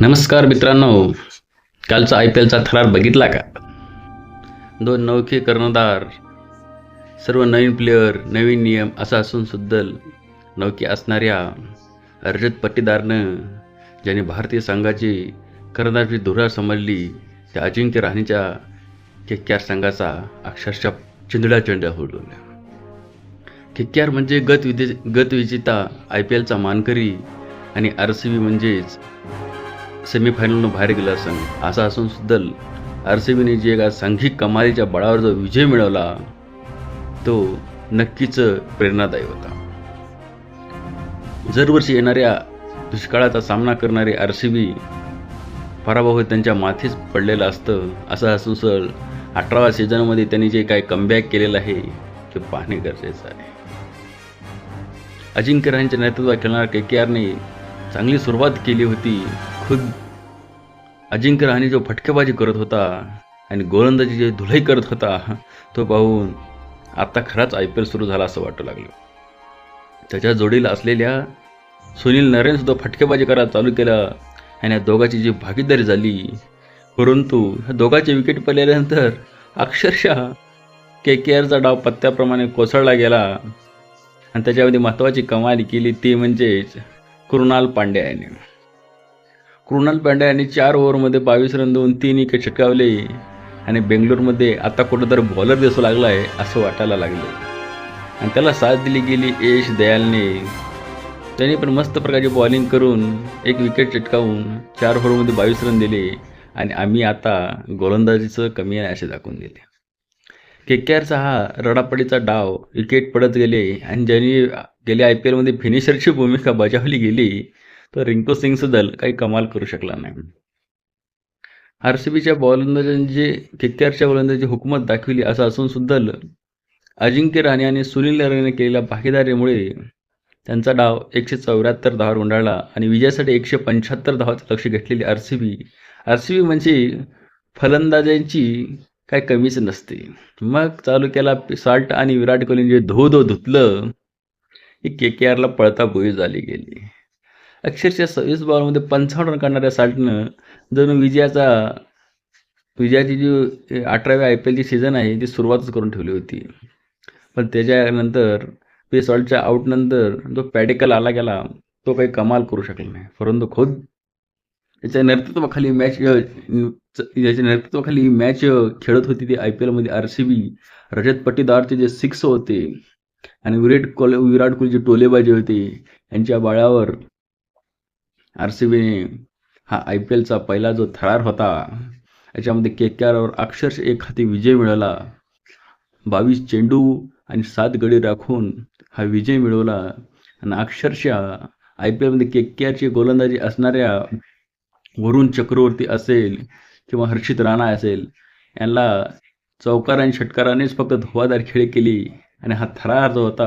नमस्कार मित्रांनो. कालचा आय पी एलचा थरार बघितला का? दोन नौखे कर्णधार सर्व नवीन प्लेयर नवीन नियम असा असून सुद्धा असणाऱ्या अर्जित पट्टीदारनं ज्याने भारतीय संघाची कर्णधारची धुरा समजली त्या अजिंक्य राहणीच्या केक्यार संघाचा अक्षरशः चिंदड्या चिंड्या उडवल्या केक्यार म्हणजे गत विजे गतविजेता आय पी एलचा मानकरी आणि आर सी बी म्हणजेच सेमीफायनलनं बाहेर गेला संघ असा असून सुद्धा आर सी बीने जे एका सांघिक कमालीच्या बळावर जो विजय मिळवला तो नक्कीच प्रेरणादायी होता. दरवर्षी येणाऱ्या दुष्काळाचा सामना करणारे आर सी बी पराभव त्यांच्या माथेच पडलेलं असतं असं असून सर अठराव्या सीझनमध्ये त्यांनी जे काय कमबॅक केलेलं आहे ते पाहणे गरजेचं आहे. अजिंक्य रहाणेच्या नेतृत्वात खेळणाऱ्या के के आरने चांगली सुरुवात केली होती. खुद अजिंक्य रहाणे जो फटकेबाजी करत होता आणि गोलंदाजी जे धुलाई करत होता तो पाहून आत्ता खराच आय पी एल सुरू झाला असं वाटू लागलं. त्याच्या जोडीला असलेल्या सुनील नरेन सुद्धा फटकेबाजी करायला चालू केलं आणि या दोघाची जी भागीदारी झाली परंतु ह्या दोघाचे विकेट पडल्यानंतर अक्षरशः के के आरचा डाव पत्त्याप्रमाणे कोसळला गेला आणि त्याच्यामध्ये महत्त्वाची कमाली केली ती म्हणजेच कृणाल पांड्या याने कृणाल पांड्या यांनी चार ओव्हरमध्ये बावीस रन देऊन तीन विकेट षटकावले आणि बेंगलोरमध्ये आता कुठंतरी बॉलर दिसू लागला आहे असं वाटायला लागलं. आणि त्याला साथ दिली गेली यश दयालने. त्यांनी पण मस्त प्रकारची बॉलिंग करून एक विकेट चटकावून चार ओव्हरमध्ये बावीस रन दिले आणि आम्ही आता गोलंदाजीचं कमी आहे असे दाखवून दिले. के के आरचा हा रडापडीचा डाव विकेट पडत गेले आणि ज्यांनी गेल्या आय पी एलमध्ये फिनिशरची भूमिका बजावली गेली तर रिंकू सिंग सुद्धा काही कमाल करू शकला नाही. आर सी बीच्या गोलंदाजांनी जे गोलंदाजी हुकूमत दाखविली असं असून सुद्धा अजिंक्य राणे आणि सुनील राणेने केलेल्या भागीदारीमुळे त्यांचा डाव एकशे चौऱ्याहत्तर धावावर गुंडाळला आणि विजयासाठी एकशे पंच्याहत्तर धावाचं लक्ष घेतलेली R C B R C B म्हणजे फलंदाजांची काय कमीच नसते. मग चालू केला साल्ट आणि विराट कोहलीने जे धो धो धुतलं ही के के आरला पळता बोई झाली गेली. अक्षरशः सव्वीस बॉलमध्ये पंचावन्न रन करणाऱ्या साल्टनं जणू विजयाचा विजयाची जी अठराव्या आय पी एलची सीझन आहे ती सुरुवातच करून ठेवली होती. पण त्याच्यानंतर पे सॉल्टच्या आऊटनंतर जो पॅडिकल आला गेला तो काही कमाल करू शकला नाही. परंतु खुद त्याच्या नेतृत्वाखाली मॅच याच्या नेतृत्वाखाली मॅच खेळत होती ती आय पी एलमध्ये आर सी बी रजत पट्टीदारचे जे सिक्स होते आणि विराट कोहली विराट कोहलीचे टोलेबाजी होते यांच्या बाळावर आर सी बीने हा आय पी एलचा पहिला जो थरार होता याच्यामध्ये के के आरवर अक्षरशः एक हाती विजय मिळवला. बावीस चेंडू आणि सात गडी राखून हा विजय मिळवला. आणि अक्षरशः आय पी एलमध्ये के के आरची गोलंदाजी असणाऱ्या वरुण चक्रवर्ती असेल किंवा हर्षित राणा असेल यांना चौकार आणि षटकारानेच फक्त धुवादार खेळ केली. आणि हा थरार जो होता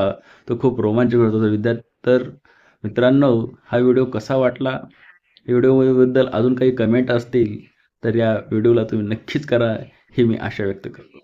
तो खूप रोमांचक होता. विद्यार्थी तर मित्रांनो हा व्हिडिओ कसा वाटला? व्हिडिओबद्दल अजून काही कमेंट असतील तर या व्हिडिओला तुम्ही नक्कीच करा ही मी आशा व्यक्त करतो.